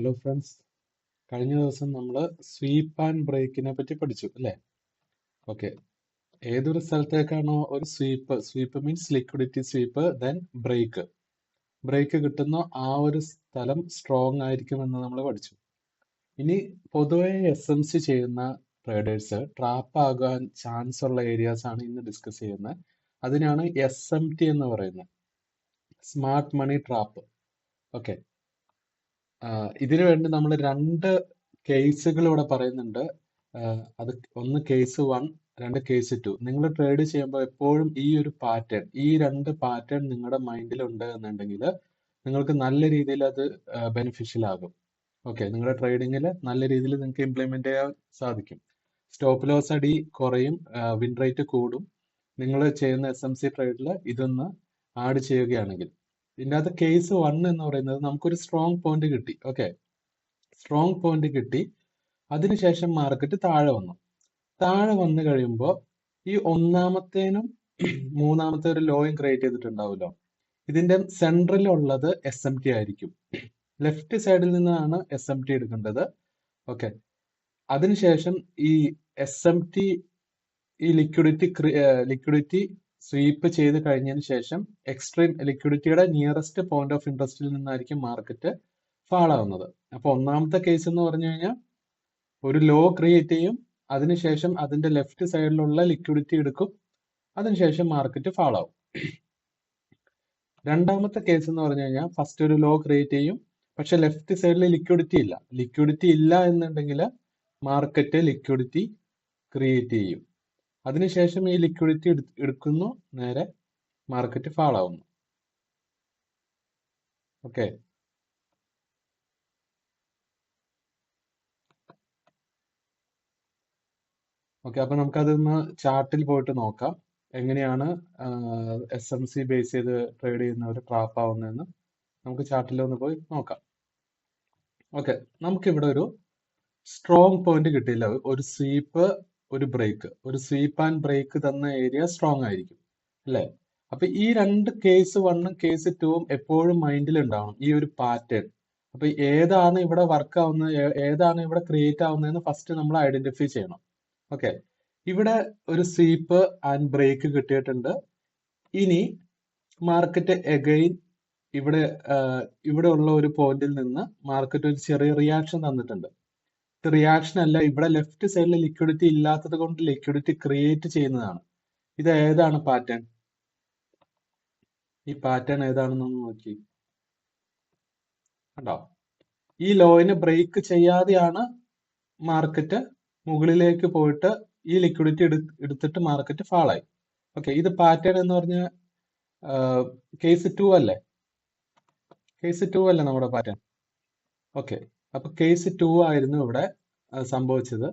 Hello friends കഴിഞ്ഞ ദിവസം നമ്മൾ സ്വീപ്പ് ആൻഡ് ബ്രേക്കിനെ പറ്റി പഠിച്ചു അല്ലേ? ഓക്കെ ഏതൊരു സ്ഥലത്തേക്കാണോ ഒരു sweep sweep means liquidity sweep then break break കിട്ടുന്ന ആ ഒരു സ്ഥലം സ്ട്രോങ് ആയിരിക്കുമെന്ന് നമ്മൾ പഠിച്ചു. ഇനി പൊതുവെ എസ് എം സി ചെയ്യുന്ന ട്രേഡേഴ്സ് ട്രാപ്പ് ആകാൻ ചാൻസ് ഉള്ള ഏരിയാസ് ആണ് ഇന്ന് ഡിസ്കസ് ചെയ്യുന്നത്. അതിനാണ് എസ് എം ടി എന്ന് പറയുന്നത്. സ്മാർട്ട് മണി ട്രാപ്പ് ഓക്കെ ഇതിനു വേണ്ടി നമ്മൾ രണ്ട് കേസുകൾ ഇവിടെ പറയുന്നുണ്ട്. അത് ഒന്ന് കേസ് വൺ രണ്ട് കേസ് ടു നിങ്ങൾ ട്രേഡ് ചെയ്യുമ്പോൾ എപ്പോഴും ഈ ഒരു പാറ്റേൺ ഈ രണ്ട് പാറ്റേൺ നിങ്ങളുടെ മൈൻഡിൽ ഉണ്ട് എന്നുണ്ടെങ്കിൽ നിങ്ങൾക്ക് നല്ല രീതിയിൽ അത് ബെനിഫിഷ്യൽ ആകും. ഓക്കെ നിങ്ങളുടെ ട്രേഡിങ്ങിൽ നല്ല രീതിയിൽ നിങ്ങൾക്ക് ഇംപ്ലിമെന്റ് ചെയ്യാൻ സാധിക്കും. സ്റ്റോപ്പ് ലോസ് അടി കുറയും വിൻ റേറ്റ് കൂടും. നിങ്ങൾ ചെയ്യുന്ന എസ് എം സി ട്രേഡിൽ ഇതൊന്ന് ആഡ് ചെയ്യുകയാണെങ്കിൽ ഇതിന്റെ അകത്ത് കേസ് വൺ എന്ന് പറയുന്നത് നമുക്കൊരു സ്ട്രോങ് പോയിന്റ് കിട്ടി. ഓക്കെ സ്ട്രോങ് പോയിന്റ് കിട്ടി. അതിനുശേഷം മാർക്കറ്റ് താഴെ വന്നു. താഴെ വന്നു കഴിയുമ്പോൾ ഈ ഒന്നാമത്തേനും മൂന്നാമത്തെ ഒരു ലോയും ക്രിയേറ്റ് ചെയ്തിട്ടുണ്ടാവുമല്ലോ. ഇതിന്റെ സെൻട്രലുള്ളത് എസ് എം ടി ആയിരിക്കും. ലെഫ്റ്റ് സൈഡിൽ നിന്നാണ് എസ് എം ടി എടുക്കേണ്ടത്. ഓക്കെ അതിനുശേഷം ഈ എസ് എം ടി ഈ ലിക്വിഡിറ്റി ലിക്വിഡിറ്റി സ്വീപ്പ് ചെയ്ത് കഴിഞ്ഞതിന് ശേഷം എക്സ്ട്രീം ലിക്വിഡിറ്റിയുടെ നിയറസ്റ്റ് പോയിന്റ് ഓഫ് ഇൻട്രസ്റ്റിൽ നിന്നായിരിക്കും മാർക്കറ്റ് ഫാളാവുന്നത് അപ്പൊ ഒന്നാമത്തെ കേസ് എന്ന് പറഞ്ഞു കഴിഞ്ഞാൽ ഒരു ലോ ക്രിയേറ്റ് ചെയ്യും അതിനുശേഷം അതിന്റെ ലെഫ്റ്റ് സൈഡിലുള്ള ലിക്വിഡിറ്റി എടുക്കും അതിനുശേഷം മാർക്കറ്റ് ഫാളാവും രണ്ടാമത്തെ കേസ് എന്ന് പറഞ്ഞു കഴിഞ്ഞാൽ ഫസ്റ്റ് ഒരു ലോ ക്രിയേറ്റ് ചെയ്യും പക്ഷെ ലെഫ്റ്റ് സൈഡിൽ ലിക്വിഡിറ്റി ഇല്ല. ലിക്വിഡിറ്റി ഇല്ല എന്നുണ്ടെങ്കിൽ മാർക്കറ്റ് ലിക്വിഡിറ്റി ക്രിയേറ്റ് ചെയ്യും. അതിനുശേഷം ഈ ലിക്വിഡിറ്റി എടുക്കുന്നു. നേരെ മാർക്കറ്റ് ഫാൾ ആവുന്നു. ഓക്കെ ഓക്കെ അപ്പൊ നമുക്കതൊന്ന് ചാർട്ടിൽ പോയിട്ട് നോക്കാം. എങ്ങനെയാണ് എസ് എം സി ബേസ് ചെയ്ത് ട്രേഡ് ചെയ്യുന്നവർ ട്രാപ്പ് ആവുന്നതെന്ന് നമുക്ക് ചാർട്ടിൽ ഒന്ന് പോയി നോക്കാം. ഓക്കെ നമുക്കിവിടെ ഒരു സ്ട്രോങ് പോയിന്റ് കിട്ടിയില്ല. ഒരു സ്വീപ്പ് ഒരു ബ്രേക്ക് ഒരു സ്വീപ്പ് ആൻഡ് ബ്രേക്ക് തന്ന ഏരിയ സ്ട്രോങ് ആയിരിക്കും അല്ലേ? അപ്പൊ ഈ രണ്ട് കേസ് വണ്ണും കേസ് ടുവും എപ്പോഴും മൈൻഡിൽ ഉണ്ടാവണം ഈ ഒരു പാറ്റേൺ അപ്പൊ ഏതാണ് ഇവിടെ വർക്ക് ആവുന്നത് ഏതാണ് ഇവിടെ ക്രിയേറ്റ് ആവുന്നതെന്ന് ഫസ്റ്റ് നമ്മൾ ഐഡന്റിഫൈ ചെയ്യണം ഓക്കെ ഇവിടെ ഒരു സ്വീപ്പ് ആൻഡ് ബ്രേക്ക് കിട്ടിയിട്ടുണ്ട്. ഇനി മാർക്കറ്റ് എഗെയിൻ ഇവിടെ ഇവിടെ ഉള്ള ഒരു പോയിന്റിൽ നിന്ന് മാർക്കറ്റ് ഒരു ചെറിയ റിയാക്ഷൻ തന്നിട്ടുണ്ട്. റിയാക്ഷൻ അല്ല ഇവിടെ ലെഫ്റ്റ് സൈഡിൽ ലിക്വിഡിറ്റി ഇല്ലാത്തത് കൊണ്ട് ലിക്വിഡിറ്റി ക്രിയേറ്റ് ചെയ്യുന്നതാണ്. ഇത് ഏതാണ് പാറ്റേൺ ഈ പാറ്റേൺ ഏതാണെന്നൊന്ന് നോക്കി. കണ്ടോ? ഈ ലോയിനെ ബ്രേക്ക് ചെയ്യാതെയാണ് മാർക്കറ്റ് മുകളിലേക്ക് പോയിട്ട് ഈ ലിക്വിഡിറ്റി എടുത്തിട്ട് മാർക്കറ്റ് ഫാളായി ഓക്കെ ഇത് പാറ്റേൺ എന്ന് പറഞ്ഞ കേസ് ടു അല്ലേ? കേസ് ടു അല്ലേ നമ്മുടെ പാറ്റേൺ ഓക്കെ അപ്പൊ കേസ് ടു ആയിരുന്നു ഇവിടെ സംഭവിച്ചത്.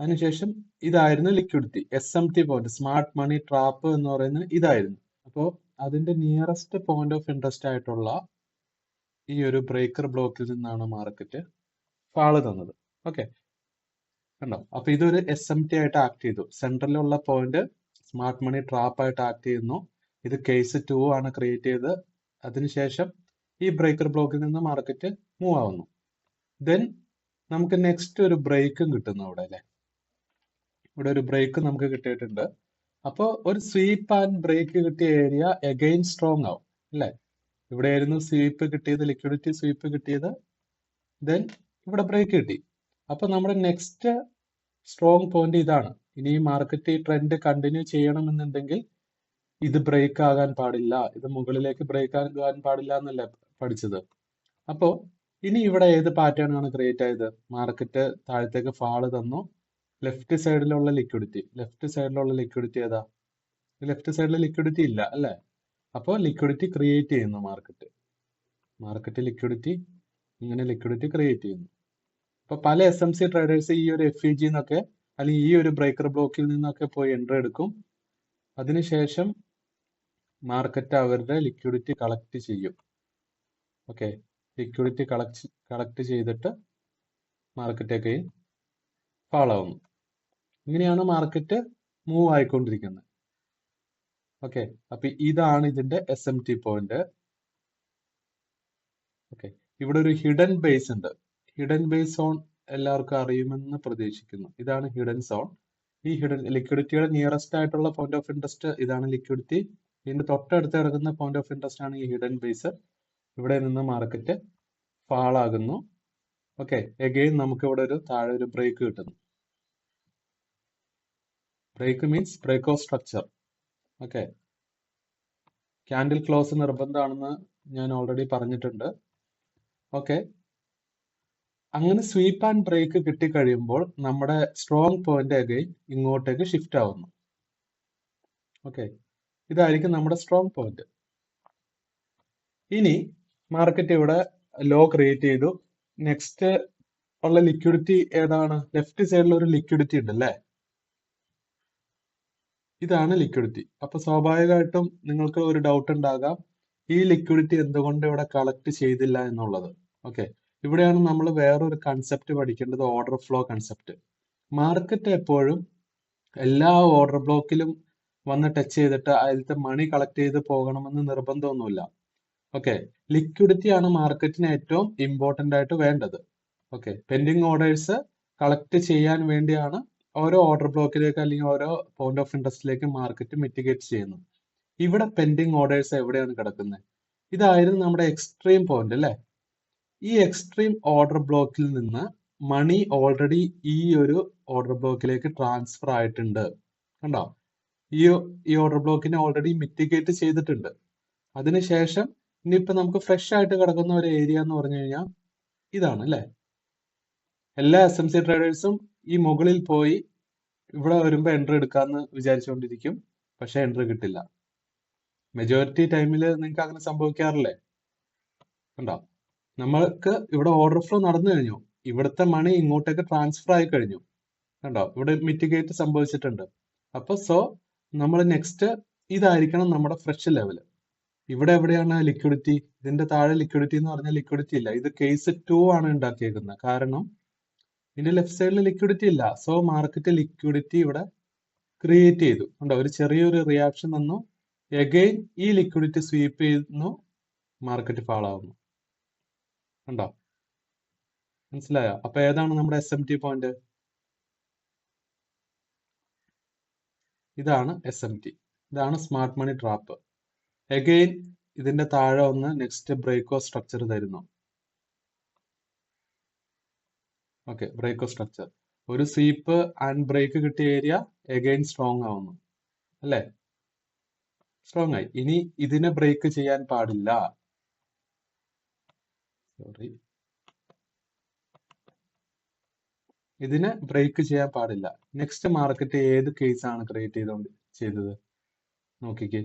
അതിനുശേഷം ഇതായിരുന്നു liquidity. S M T point smart money trap എന്ന് പറയുന്നത് ഇതായിരുന്നു. അപ്പോൾ അതിന്റെ നിയറസ്റ്റ് പോയിന്റ് ഓഫ് ഇൻട്രസ്റ്റ് ആയിട്ടുള്ള ഈ ഒരു ബ്രേക്കർ ബ്ലോക്കിൽ നിന്നാണ് മാർക്കറ്റ് ഫാൾ തന്നത്. ഓക്കെ കണ്ടോ? അപ്പൊ ഇതൊരു എസ് എം ടി ആയിട്ട് ആക്ട് ചെയ്തു. സെൻട്രലിലുള്ള പോയിന്റ് സ്മാർട്ട് മണി ട്രാപ്പ് ആയിട്ട് ആക്ട് ചെയ്യുന്നു. ഇത് കേസ് ടു ആണ് ക്രിയേറ്റ് ചെയ്ത്. അതിനുശേഷം ഈ ബ്രേക്കർ ബ്ലോക്കിൽ നിന്ന് മാർക്കറ്റ് മൂവ് ആവുന്നു. ദെൻ നമുക്ക് നെക്സ്റ്റ് ഒരു ബ്രേക്കും കിട്ടുന്നു അവിടെ അല്ലെ? ഇവിടെ ഒരു ബ്രേക്ക് നമുക്ക് കിട്ടിയിട്ടുണ്ട്. അപ്പോൾ ഒരു സ്വീപ്പ് ആൻഡ് ബ്രേക്ക് കിട്ടിയ ഏരിയ എഗെയിൻ സ്ട്രോങ് ആവും അല്ലേ? അല്ലെ ഇവിടെയായിരുന്നു സ്വീപ്പ് കിട്ടിയത് ലിക്വിഡിറ്റി സ്വീപ്പ് കിട്ടിയത്. ദെൻ ഇവിടെ ബ്രേക്ക് കിട്ടി. അപ്പൊ നമ്മുടെ നെക്സ്റ്റ് സ്ട്രോങ് പോയിന്റ് ഇതാണ്. ഇനി ഈ മാർക്കറ്റ് ഈ ട്രെൻഡ് കണ്ടിന്യൂ ചെയ്യണമെന്നുണ്ടെങ്കിൽ ഇത് ബ്രേക്ക് ആകാൻ പാടില്ല. ഇത് മുകളിലേക്ക് ബ്രേക്ക് ആകാൻ പാടില്ല എന്നല്ലേ പഠിച്ചത്. അപ്പോ ഇനി ഇവിടെ ഏത് പാറ്റേൺ ആണ് ക്രിയേറ്റ് ആയത്? മാർക്കറ്റ് താഴത്തേക്ക് ഫാൾ തന്നു. ലെഫ്റ്റ് സൈഡിലുള്ള ലിക്വിഡിറ്റി ലെഫ്റ്റ് സൈഡിലുള്ള ലിക്വിഡിറ്റി ഏതാ? ലെഫ്റ്റ് സൈഡിൽ ലിക്വിഡിറ്റി ഇല്ല അല്ലേ? അപ്പോൾ ലിക്വിഡിറ്റി ക്രിയേറ്റ് ചെയ്യുന്നു മാർക്കറ്റ് മാർക്കറ്റ് ലിക്വിഡിറ്റി ഇങ്ങനെ ലിക്വിഡിറ്റി ക്രിയേറ്റ് ചെയ്യുന്നു. അപ്പോൾ പല എസ് എം സി ട്രേഡേഴ്സ് ഈ ഒരു എഫ് ഇ ജി എന്നൊക്കെ അല്ലെങ്കിൽ ഈ ഒരു ബ്രേക്കർ ബ്ലോക്കിൽ നിന്നൊക്കെ പോയി എൻട്രി എടുക്കും. അതിനുശേഷം മാർക്കറ്റ് അവരുടെ ലിക്വിഡിറ്റി കളക്ട് ചെയ്യും. ഓക്കെ ലിക്വിഡിറ്റി കളക്ട് കളക്ട് ചെയ്തിട്ട് മാർക്കറ്റൊക്കെ ഫോളോ ആവുന്നു. ഇങ്ങനെയാണ് മാർക്കറ്റ് മൂവ് ആയിക്കൊണ്ടിരിക്കുന്നത്. ഓക്കെ അപ്പൊ ഇതാണ് ഇതിന്റെ S M T point okay ഇവിടെ ഒരു ഹിഡൻ ബേസ് ഉണ്ട്. ഹിഡൻ ബേസ് സോൺ എല്ലാവർക്കും അറിയുമെന്ന് പ്രതീക്ഷിക്കുന്നു. ഇതാണ് ഹിഡൻ സോൺ ഈ ഹിഡൻ ലിക്വിഡിറ്റിയുടെ നിയറസ്റ്റ് ആയിട്ടുള്ള പോയിന്റ് ഓഫ് ഇൻട്രസ്റ്റ് ഇതാണ് ലിക്വിഡിറ്റി ഇതിന്റെ തൊട്ടടുത്ത് കിടക്കുന്ന പോയിന്റ് ഓഫ് ഇൻട്രസ്റ്റ് ആണ് ഈ ഹിഡൻ ബേസ് ഇവിടെ നിന്ന് മാർക്കറ്റ് ഫാൾ ആകുന്നു. ഓക്കെ എഗെയിൻ നമുക്ക് ഇവിടെ ഒരു താഴെ ഒരു ബ്രേക്ക് കിട്ടുന്നു. Break means break of structure okay candle close നിർബന്ധമാണെന്ന് ഞാൻ ഓൾറെഡി പറഞ്ഞിട്ടുണ്ട്. ഓക്കെ അങ്ങനെ സ്വീപ്പ് ആൻഡ് ബ്രേക്ക് കിട്ടിക്കഴിയുമ്പോൾ നമ്മുടെ സ്ട്രോങ് പോയിന്റ് അഗൈൻ ഇങ്ങോട്ടേക്ക് ഷിഫ്റ്റ് ആവുന്നു. ഓക്കെ ഇതായിരിക്കും നമ്മുടെ സ്ട്രോങ് പോയിന്റ് ഇനി മാർക്കറ്റ് ഇവിടെ ലോ ക്രിയേറ്റ് ചെയ്തു. നെക്സ്റ്റ് ഉള്ള ലിക്വിഡിറ്റി ഏതാണ്? ലെഫ്റ്റ് സൈഡിൽ ഒരു ലിക്വിഡിറ്റി ഉണ്ട് അല്ലേ? ഇതാണ് ലിക്വിഡിറ്റി അപ്പൊ സ്വാഭാവികമായിട്ടും നിങ്ങൾക്ക് ഒരു ഡൗട്ട് ഉണ്ടാകാം. ഈ ലിക്വിഡിറ്റി എന്തുകൊണ്ട് ഇവിടെ കളക്ട് ചെയ്തില്ല എന്നുള്ളത്. ഓക്കെ ഇവിടെയാണ് നമ്മൾ വേറൊരു കൺസെപ്റ്റ് പഠിക്കേണ്ടത് ഓർഡർ ഫ്ലോ കൺസെപ്റ്റ് മാർക്കറ്റ് എപ്പോഴും എല്ലാ ഓർഡർ ബ്ലോക്കിലും വന്ന് ടച്ച് ചെയ്തിട്ട് അതിലത്തെ മണി കളക്ട് ചെയ്ത് പോകണമെന്ന് നിർബന്ധമൊന്നുമില്ല. ഓക്കെ ലിക്വിഡിറ്റി ആണ് മാർക്കറ്റിന് ഏറ്റവും ഇമ്പോർട്ടന്റ് ആയിട്ട് വേണ്ടത്. ഓക്കെ പെൻഡിങ് ഓർഡേഴ്സ് കളക്ട് ചെയ്യാൻ വേണ്ടിയാണ് ഓരോ ഓർഡർ ബ്ലോക്കിലേക്ക് അല്ലെങ്കിൽ ഓരോ പോയിന്റ് ഓഫ് ഇൻട്രസ്റ്റിലേക്ക് മാർക്കറ്റ് മിറ്റിഗേറ്റ് ചെയ്യുന്നത്. ഇവിടെ പെൻഡിങ് ഓർഡേഴ്സ് എവിടെയാണ് കിടക്കുന്നത്? ഇതായിരുന്നു നമ്മുടെ എക്സ്ട്രീം പോയിന്റ് അല്ലേ? ഈ എക്സ്ട്രീം ഓർഡർ ബ്ലോക്കിൽ നിന്ന് മണി ഓൾറെഡി ഈ ഒരു ഓർഡർ ബ്ലോക്കിലേക്ക് ട്രാൻസ്ഫർ ആയിട്ടുണ്ട്. കണ്ടോ? ഈ ഈ ഓർഡർ ബ്ലോക്കിനെ ഓൾറെഡി മിറ്റിഗേറ്റ് ചെയ്തിട്ടുണ്ട്. അതിനുശേഷം ഇനിയിപ്പോ നമുക്ക് ഫ്രഷ് ആയിട്ട് കിടക്കുന്ന ഒരു ഏരിയ എന്ന് പറഞ്ഞു കഴിഞ്ഞാൽ ഇതാണ് അല്ലേ? എല്ലാ എസ് എം സി ട്രേഡേഴ്സും ഈ മുകളിൽ പോയി ഇവിടെ വരുമ്പോൾ എൻട്രി എടുക്കാന്ന് വിചാരിച്ചുകൊണ്ടിരിക്കും പക്ഷെ എൻട്രി കിട്ടില്ല. മെജോറിറ്റി ടൈമിൽ നിങ്ങൾക്ക് അങ്ങനെ സംഭവിക്കാറില്ലേ? ഉണ്ടോ നമ്മൾക്ക് ഇവിടെ ഓർഡർ ഫ്ലോ നടന്നു കഴിഞ്ഞു. ഇവിടുത്തെ മണി ഇങ്ങോട്ടേക്ക് ട്രാൻസ്ഫർ ആയി കഴിഞ്ഞു. കണ്ടോ? ഇവിടെ മിറ്റിഗേറ്റ് സംഭവിച്ചിട്ടുണ്ട്. അപ്പൊ സോ നമ്മൾ നെക്സ്റ്റ് ഇതായിരിക്കണം നമ്മുടെ ഫ്രഷ് ലെവൽ ഇവിടെ എവിടെയാണ് ലിക്വിഡിറ്റി ഇതിന്റെ താഴെ ലിക്വിഡിറ്റി എന്ന് പറഞ്ഞാൽ ലിക്വിഡിറ്റി ഇല്ല. ഇത് കേസ് ടു ആണ് ഉണ്ടാക്കിയേക്കുന്നത്. കാരണം ഇതിന്റെ ലെഫ്റ്റ് സൈഡിൽ ലിക്വിഡിറ്റി ഇല്ല. സോ മാർക്കറ്റ് ലിക്വിഡിറ്റി ഇവിടെ ക്രിയേറ്റ് ചെയ്തു. ഉണ്ടോ ഒരു ചെറിയൊരു റിയാക്ഷൻ തന്നു എഗെയിൻ ഈ ലിക്വിഡിറ്റി സ്വീപ്പ് ചെയ്യുന്നു. മാർക്കറ്റ് ഫാൾ ആവുന്നു. ഉണ്ടോ മനസ്സിലായോ? അപ്പൊ ഏതാണ് നമ്മുടെ എസ് എം ടി പോയിന്റ് ഇതാണ് എസ് എം ടി ഇതാണ് സ്മാർട്ട് മണി ട്രാപ്പ് എഗെയിൻ ഇതിന്റെ താഴെ ഒന്ന് നെക്സ്റ്റ് ബ്രേക്കോ സ്ട്രക്ചർ തരുന്നു. ഓക്കെ ബ്രേക്കോ സ്ട്രക്ചർ ഒരു സീപ്പ് ആൻഡ് ബ്രേക്ക് കിട്ടിയ ഏരിയ എഗെയിൻ സ്ട്രോങ് ആവുന്നു. അല്ലേ? സ്ട്രോങ് ആയി. ഇനി ഇതിനെ ബ്രേക്ക് ചെയ്യാൻ പാടില്ല. സോറി ഇതിനെ ബ്രേക്ക് ചെയ്യാൻ പാടില്ല. നെക്സ്റ്റ് മാർക്കറ്റ് ഏത് കേസ് ആണ് ക്രിയേറ്റ് ചെയ്തോണ്ട് ചെയ്തത്? നോക്കിക്കേ.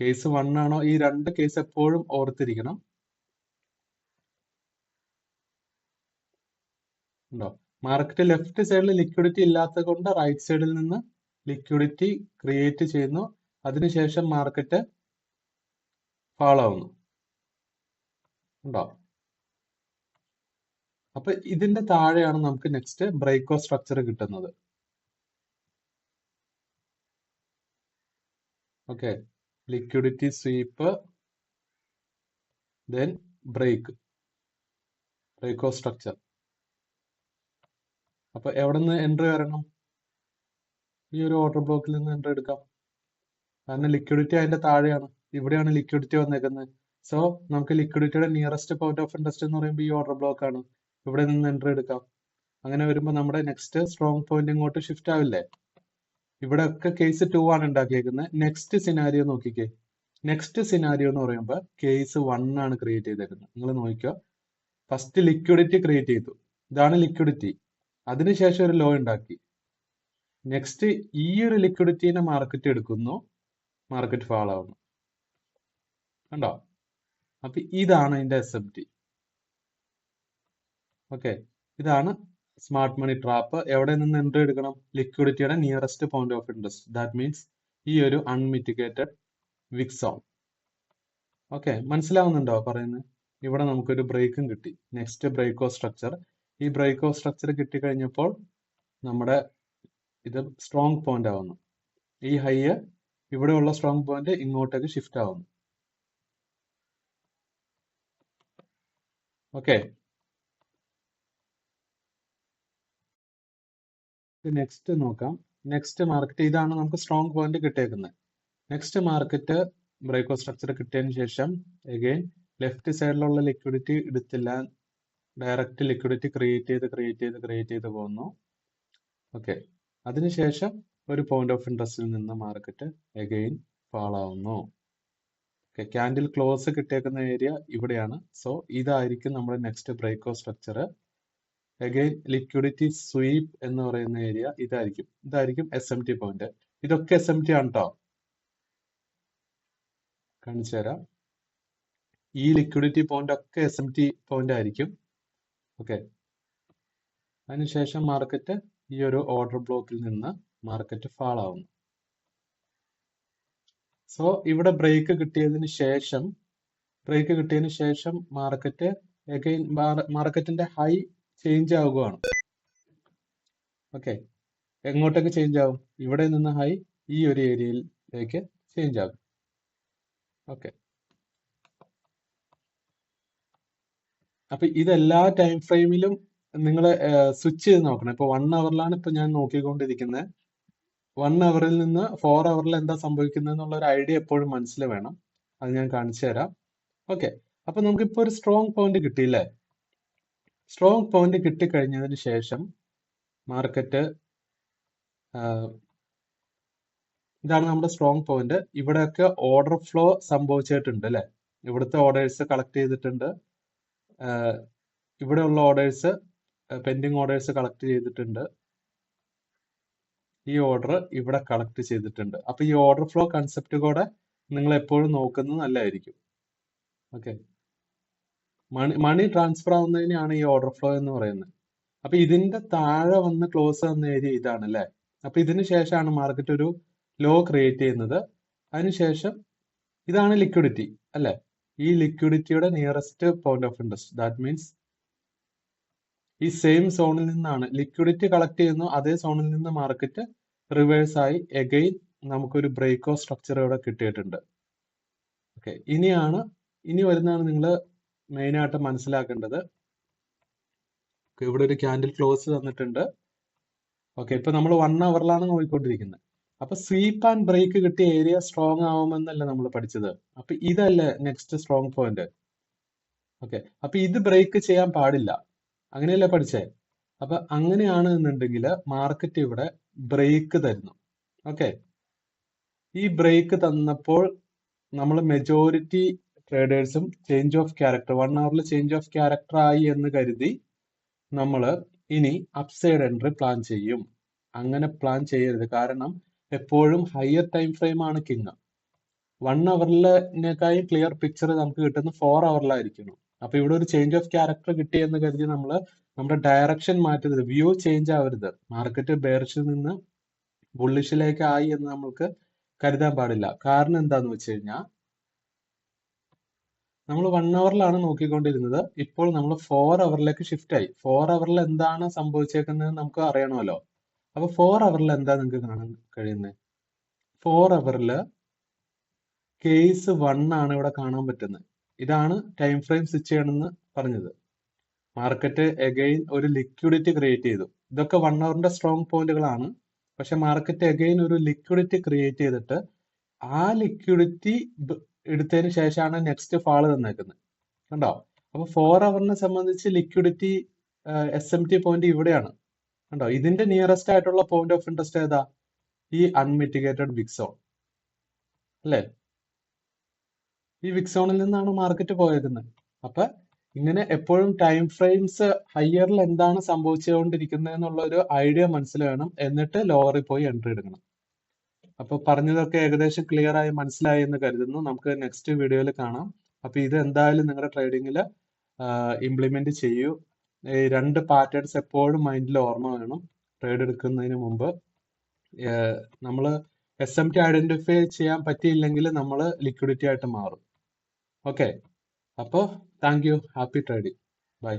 കേസ് വൺ ആണോ? ഈ രണ്ട് കേസ് എപ്പോഴും ഓർത്തിരിക്കണം. ഉണ്ടോ? മാർക്കറ്റ് ലെഫ്റ്റ് സൈഡിൽ ലിക്വിഡിറ്റി ഇല്ലാത്തത് കൊണ്ട് റൈറ്റ് സൈഡിൽ നിന്ന് ലിക്വിഡിറ്റി ക്രിയേറ്റ് ചെയ്യുന്നു. അതിനുശേഷം മാർക്കറ്റ് ഫാൾ ആവുന്നു. ഉണ്ടോ? അപ്പൊ ഇതിന്റെ താഴെയാണ് നമുക്ക് നെക്സ്റ്റ് ബ്രേക്കോ സ്ട്രക്ചർ കിട്ടുന്നത്. Okay liquidity sweep then break break of structure അപ്പൊ എവിടെ നിന്ന് എൻട്രി വരണം? ഈ ഒരു ഓർഡർ ബ്ലോക്കിൽ നിന്ന് എൻട്രി എടുക്കാം. കാരണം ലിക്വിഡിറ്റി അതിന്റെ താഴെയാണ്. ഇവിടെയാണ് ലിക്വിഡിറ്റി വന്നേക്കുന്നത്. സോ നമുക്ക് ലിക്വിഡിറ്റിയുടെ നിയറസ്റ്റ് പോയിന്റ് ഓഫ് ഇൻട്രസ്റ്റ് എന്ന് പറയുമ്പോൾ ഈ ഓർഡർ ബ്ലോക്ക് ആണ്. ഇവിടെ നിന്ന് എൻട്രി എടുക്കാം. അങ്ങനെ വരുമ്പോൾ നമ്മുടെ നെക്സ്റ്റ് സ്ട്രോങ് പോയിന്റ് ഇങ്ങോട്ട് ഷിഫ്റ്റ് ആവില്ലേ? ഇവിടെ ഒക്കെ കേസ് ടു ആണ് ഉണ്ടാക്കിയേക്കുന്നത്. നെക്സ്റ്റ് സിനാരിയോ നോക്കിക്കേ. നെക്സ്റ്റ് സിനാരിയോ എന്ന് പറയുമ്പോൾ കേസ് വൺ ആണ് ക്രിയേറ്റ് ചെയ്തേക്കുന്നത്. നിങ്ങൾ നോക്കിക്കോ. ഫസ്റ്റ് ലിക്വിഡിറ്റി ക്രിയേറ്റ് ചെയ്തു. ഇതാണ് ലിക്വിഡിറ്റി അതിനുശേഷം ഒരു ലോ ഉണ്ടാക്കി. നെക്സ്റ്റ് ഈ ഒരു ലിക്വിഡിറ്റീനെ മാർക്കറ്റ് എടുക്കുന്നു. മാർക്കറ്റ് ഫാൾ ആവുന്നു. കണ്ടോ? അപ്പൊ ഇതാണ് അതിന്റെ എസ് എം ടി ഓക്കെ ഇതാണ് സ്മാർട്ട് മണി ട്രാപ്പ് എവിടെ നിന്ന് എൻട്രി എടുക്കണം? ലിക്വിഡിറ്റിയുടെ nearest point of interest that means ഈ ഒരു അൺമിറ്റിഗേറ്റഡ് വിക്സോൺ ഓക്കെ മനസ്സിലാവുന്നുണ്ടോ പറയുന്നത്? ഇവിടെ നമുക്കൊരു ബ്രേക്കും കിട്ടി. നെക്സ്റ്റ് ബ്രേക്കോ സ്ട്രക്ചർ ഈ ബ്രേക്കോ സ്ട്രക്ചർ കിട്ടിക്കഴിഞ്ഞപ്പോൾ നമ്മുടെ ഇത് സ്ട്രോങ് പോയിന്റ് ആവുന്നു. ഈ ഹൈ ഇവിടെയുള്ള സ്ട്രോങ് പോയിന്റ് ഇങ്ങോട്ടേക്ക് ഷിഫ്റ്റ് ആവുന്നു. ഓക്കെ നെക്സ്റ്റ് നോക്കാം. നെക്സ്റ്റ് മാർക്കറ്റ് ഇതാണ് നമുക്ക് സ്ട്രോങ് പോയിന്റ് കിട്ടിയേക്കുന്നത് next market break of structure കിട്ടിയതിന് ശേഷം എഗെയിൻ ലെഫ്റ്റ് സൈഡിലുള്ള ലിക്വിഡിറ്റി എടുത്തില്ല. ഡയറക്റ്റ് ലിക്വിഡിറ്റി ക്രിയേറ്റ് ചെയ്ത് ക്രിയേറ്റ് ചെയ്ത് ക്രിയേറ്റ് ചെയ്ത് പോകുന്നു ഓക്കെ അതിനുശേഷം ഒരു പോയിന്റ് ഓഫ് ഇൻട്രസ്റ്റിൽ നിന്ന് മാർക്കറ്റ് എഗെയിൻ ഫാൾ ആവുന്നു. ഓക്കെ ക്യാൻഡിൽ ക്ലോസ് കിട്ടിയേക്കുന്ന ഏരിയ ഇവിടെയാണ്. സോ ഇതായിരിക്കും നമ്മുടെ next break of structure again liquidity sweep എന്ന് പറയുന്ന ഏരിയ ഇതായിരിക്കും. ഇതായിരിക്കും എസ് എം ടി പോയിന്റ് ഇതൊക്കെ എസ് എം ടി ആണ് കേട്ടോ കാണിച്ചു തരാം. ഈ ലിക്വിഡിറ്റി പോയിന്റ് ഒക്കെ എസ് എം ടി പോയിന്റ് ആയിരിക്കും. ഓക്കെ അതിനുശേഷം മാർക്കറ്റ് ഈ ഒരു ഓർഡർ ബ്ലോക്കിൽ നിന്ന് മാർക്കറ്റ് ഫാൾ ആവുന്നു. സോ ഇവിടെ ബ്രേക്ക് കിട്ടിയതിന് ശേഷം ബ്രേക്ക് കിട്ടിയതിന് ശേഷം മാർക്കറ്റ് അഗൈൻ മാർക്കറ്റിന്റെ ഹൈ ചേഞ്ച് ആവുകയാണ്. ഓക്കെ എങ്ങോട്ടൊക്കെ ചേഞ്ച് ആവും? ഇവിടെ നിന്ന് ഹൈ ഈ ഒരു ഏരിയയിലേക്ക് ചേഞ്ച് ആകും. ഓക്കെ അപ്പൊ ഇതെല്ലാ ടൈം ഫ്രെയിമിലും നിങ്ങൾ സ്വിച്ച് ചെയ്ത് നോക്കണം. ഇപ്പൊ വൺ അവറിലാണ് ഇപ്പൊ ഞാൻ നോക്കിക്കൊണ്ടിരിക്കുന്നത് വൺ അവറിൽ നിന്ന് ഫോർ അവറിൽ എന്താ സംഭവിക്കുന്നത് എന്നുള്ള ഒരു ഐഡിയ എപ്പോഴും മനസ്സിൽ വേണം. അത് ഞാൻ കാണിച്ചു തരാം ഓക്കെ അപ്പൊ നമുക്ക് ഇപ്പൊ ഒരു സ്ട്രോങ് പോയിന്റ് കിട്ടിയില്ലേ? സ്ട്രോങ് പോയിന്റ് കിട്ടിക്കഴിഞ്ഞതിന് ശേഷം മാർക്കറ്റ് ഇതാണ് നമ്മുടെ സ്ട്രോങ് പോയിന്റ് ഇവിടെയൊക്കെ ഓർഡർ ഫ്ലോ സംഭവിച്ചിട്ടുണ്ട് അല്ലെ? ഇവിടുത്തെ ഓർഡേഴ്സ് കളക്ട് ചെയ്തിട്ടുണ്ട്. ഇവിടെയുള്ള ഓർഡേഴ്സ് പെൻഡിങ് ഓർഡേഴ്സ് കളക്ട് ചെയ്തിട്ടുണ്ട്. ഈ ഓർഡർ ഇവിടെ കളക്ട് ചെയ്തിട്ടുണ്ട്. അപ്പൊ ഈ ഓർഡർ ഫ്ലോ കൺസെപ്റ്റ് കൂടെ നിങ്ങൾ എപ്പോഴും നോക്കുന്നത് നല്ലതായിരിക്കും. ഓക്കെ മണി മണി ട്രാൻസ്ഫർ ആവുന്നതിനാണ് ഈ ഓർഡർ ഫ്ലോ എന്ന് പറയുന്നത്. അപ്പൊ ഇതിന്റെ താഴെ വന്ന് ക്ലോസ് ആവുന്ന ഏരിയ ഇതാണ് അല്ലെ അപ്പൊ ഇതിന് ശേഷമാണ് മാർക്കറ്റ് ഒരു ലോ ക്രിയേറ്റ് ചെയ്യുന്നത്. അതിനുശേഷം ഇതാണ് ലിക്വിഡിറ്റി അല്ലെ? ഈ ലിക്വിഡിറ്റിയുടെ nearest point of interest that means ഈ സെയിം സോണിൽ നിന്നാണ്. ലിക്വിഡിറ്റി കളക്ട് ചെയ്യുന്നു. അതേ സോണിൽ നിന്ന് മാർക്കറ്റ് റിവേഴ്സ് ആയി എഗെയിൻ നമുക്കൊരു ബ്രേക്ക് ഓഫ് സ്ട്രക്ചർ ഇവിടെ കിട്ടിയിട്ടുണ്ട്. ഓക്കെ ഇനിയാണ് ഇനി വരുന്നതാണ് നിങ്ങൾ മെയിൻ ആയിട്ട് മനസ്സിലാക്കേണ്ടത് ഇവിടെ ഒരു ക്യാൻഡിൽ ക്ലോസ് തന്നിട്ടുണ്ട്. ഓക്കെ ഇപ്പൊ നമ്മൾ വൺ അവറിലാണ് നോക്കിക്കൊണ്ടിരിക്കുന്നത്. അപ്പൊ സ്വീപ്പ് ആൻഡ് ബ്രേക്ക് കിട്ടിയ ഏരിയ സ്ട്രോങ് ആവുമെന്നല്ല നമ്മൾ പഠിച്ചത്. അപ്പൊ ഇതല്ലേ നെക്സ്റ്റ് സ്ട്രോങ് പോയിന്റ് ഓക്കെ അപ്പൊ ഇത് ബ്രേക്ക് ചെയ്യാൻ പാടില്ല. അങ്ങനെയല്ലേ പഠിച്ചേ? അപ്പൊ അങ്ങനെയാണ് എന്നുണ്ടെങ്കിൽ മാർക്കറ്റ് ഇവിടെ ബ്രേക്ക് തരുന്നു. ഓക്കെ ഈ ബ്രേക്ക് തന്നപ്പോൾ നമ്മൾ മെജോറിറ്റി ട്രേഡേഴ്സും ചേഞ്ച് ഓഫ് ക്യാരക്ടർ വൺ അവറിൽ ചേഞ്ച് ഓഫ് ക്യാരക്ടർ ആയി എന്ന് കരുതി നമ്മൾ ഇനി അപ്സൈഡ് എൻട്രി പ്ലാൻ ചെയ്യും. അങ്ങനെ പ്ലാൻ ചെയ്യരുത്. കാരണം എപ്പോഴും ഹയർ ടൈം ഫ്രെയിം ആണ് കിങ് വൺ അവറിലേക്കായി ക്ലിയർ പിക്ചർ നമുക്ക് കിട്ടുന്ന ഫോർ അവറിലായിരിക്കണം അപ്പൊ ഇവിടെ ഒരു ചേഞ്ച് ഓഫ് ക്യാരക്ടർ കിട്ടി എന്ന് കരുതി നമ്മൾ നമ്മുടെ ഡയറക്ഷൻ മാറ്റരുത്. വ്യൂ ചേഞ്ച് ആവരുത്. മാർക്കറ്റ് ബേർഷിൽ നിന്ന് ബുള്ളിഷിലേക്ക് ആയി എന്ന് നമ്മൾക്ക് കരുതാൻ പാടില്ല. കാരണം എന്താന്ന് വെച്ച് കഴിഞ്ഞാൽ നമ്മൾ വൺ അവറിലാണ് നോക്കിക്കൊണ്ടിരുന്നത്. ഇപ്പോൾ നമ്മൾ ഫോർ അവറിലേക്ക് ഷിഫ്റ്റ് ആയി. ഫോർ അവറിൽ എന്താണ് സംഭവിച്ചേക്കുന്നത് നമുക്ക് അറിയണമല്ലോ. അപ്പൊ ഫോർ അവറിൽ എന്താ നിങ്ങൾക്ക് കാണാൻ കഴിയുന്നത് ഫോർ അവറിൽ കേസ് വൺ ആണ് ഇവിടെ കാണാൻ പറ്റുന്നത്. ഇതാണ് ടൈം ഫ്രെയിം സ്വിച്ച് ചെയ്യണമെന്ന് പറഞ്ഞത്. മാർക്കറ്റ് എഗെയിൻ ഒരു ലിക്വിഡിറ്റി ക്രിയേറ്റ് ചെയ്തു. ഇതൊക്കെ വൺ അവറിന്റെ സ്ട്രോങ് പോയിന്റുകളാണ് പക്ഷെ മാർക്കറ്റ് എഗെയിൻ ഒരു ലിക്വിഡിറ്റി ക്രിയേറ്റ് ചെയ്തിട്ട് ആ ലിക്വിഡിറ്റി എടുത്തതിന് ശേഷമാണ് നെക്സ്റ്റ് ഫാൾ തന്നേക്കുന്നത്. കണ്ടോ? അപ്പൊ ഫോർ അവറിനെ സംബന്ധിച്ച് liquidity S M T point ഇവിടെയാണ്. കണ്ടോ? ഇതിന്റെ നിയറസ്റ്റ് ആയിട്ടുള്ള പോയിന്റ് ഓഫ് ഇൻട്രസ്റ്റ് ഏതാ? ഈ അൺമിറ്റിഗേറ്റഡ് വിക്സോൺ അല്ലേ? ഈ വിക്സോണിൽ നിന്നാണ് മാർക്കറ്റ് പോയേക്കുന്നത്. അപ്പൊ ഇങ്ങനെ എപ്പോഴും ടൈം ഫ്രെയിംസ് ഹയറിൽ എന്താണ് സംഭവിച്ചുകൊണ്ടിരിക്കുന്നത് എന്നുള്ള ഒരു ഐഡിയ മനസ്സിൽ വേണം. എന്നിട്ട് ലോവറിൽ പോയി എൻട്രി എടുക്കണം. അപ്പൊ പറഞ്ഞതൊക്കെ ഏകദേശം ക്ലിയർ ആയി മനസ്സിലായി എന്ന് കരുതുന്നു. നമുക്ക് നെക്സ്റ്റ് വീഡിയോയിൽ കാണാം. അപ്പൊ ഇത് എന്തായാലും നിങ്ങളുടെ ട്രേഡിങ്ങിൽ ഇംപ്ലിമെന്റ് ചെയ്യൂ. ഈ രണ്ട് പാറ്റേൺസ് എപ്പോഴും മൈൻഡിൽ ഓർമ്മ വേണം ട്രേഡ് എടുക്കുന്നതിന് മുമ്പ്. നമ്മൾ എസ് എം ടി ഐഡന്റിഫൈ ചെയ്യാൻ പറ്റിയില്ലെങ്കിൽ നമ്മൾ ലിക്വിഡിറ്റി ആയിട്ട് മാറും. ഓക്കെ അപ്പോൾ thank you happy trading bye